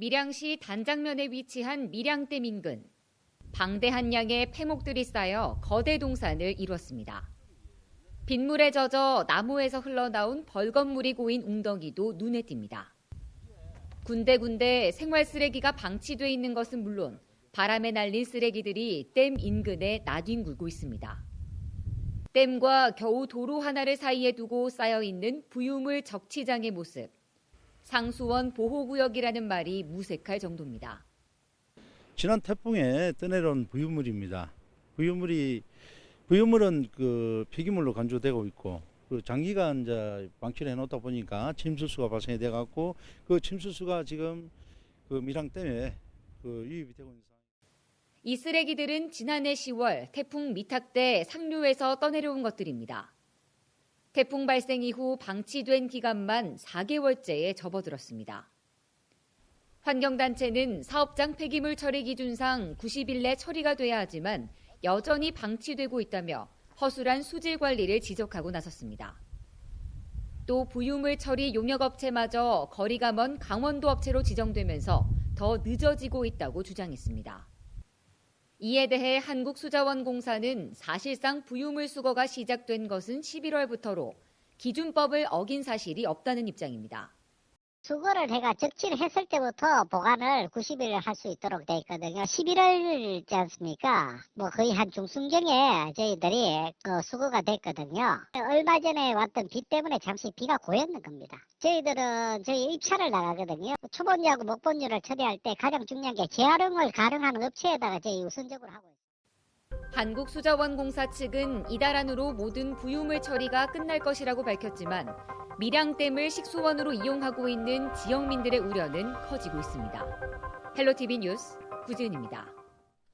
밀양시 단장면에 위치한 밀양댐 인근. 방대한 양의 폐목들이 쌓여 거대 동산을 이뤘습니다. 빗물에 젖어 나무에서 흘러나온 벌건물이 고인 웅덩이도 눈에 띕니다. 군데군데 생활 쓰레기가 방치돼 있는 것은 물론 바람에 날린 쓰레기들이 댐 인근에 나뒹굴고 있습니다. 댐과 겨우 도로 하나를 사이에 두고 쌓여 있는 부유물 적치장의 모습. 상수원 보호구역이라는 말이 무색할 정도입니다. 지난 태풍에 떠내려온 부유물입니다. 부유물이 부유물은 그 폐기물로 간주되고 있고 그 장기간 이제 방치를 해놓다 보니까 침수수가 발생이 돼 갖고 그 침수수가 지금 그 밀항 댐에 그 유입이 되고 있는 상황. 이 쓰레기들은 지난해 10월 태풍 미탁 때 상류에서 떠내려온 것들입니다. 태풍 발생 이후 방치된 기간만 4개월째에 접어들었습니다. 환경단체는 사업장 폐기물 처리 기준상 90일 내 처리가 돼야 하지만 여전히 방치되고 있다며 허술한 수질 관리를 지적하고 나섰습니다. 또 부유물 처리 용역업체마저 거리가 먼 강원도 업체로 지정되면서 더 늦어지고 있다고 주장했습니다. 이에 대해 한국수자원공사는 사실상 부유물 수거가 시작된 것은 11월부터로 기준법을 어긴 사실이 없다는 입장입니다. 수거를 해가 적치를 했을 때부터 보관을 90일 할수 있도록 돼 있거든요. 11월이지 않습니까? 뭐 거의 한 중순경에 저희들이 그 수거가 됐거든요. 얼마 전에 왔던 비 때문에 잠시 비가 고였는 겁니다. 저희들은 저희 입찰을 나가거든요. 초본유하고 목본유를 처리할 때 가장 중요한 게 재활용을 가능한 업체에다가 저희 우선적으로 하고 있습니다. 한국수자원공사 측은 이달 안으로 모든 부유물 처리가 끝날 것이라고 밝혔지만 밀양댐을 식수원으로 이용하고 있는 지역민들의 우려는 커지고 있습니다. 헬로티비 뉴스 구지은입니다.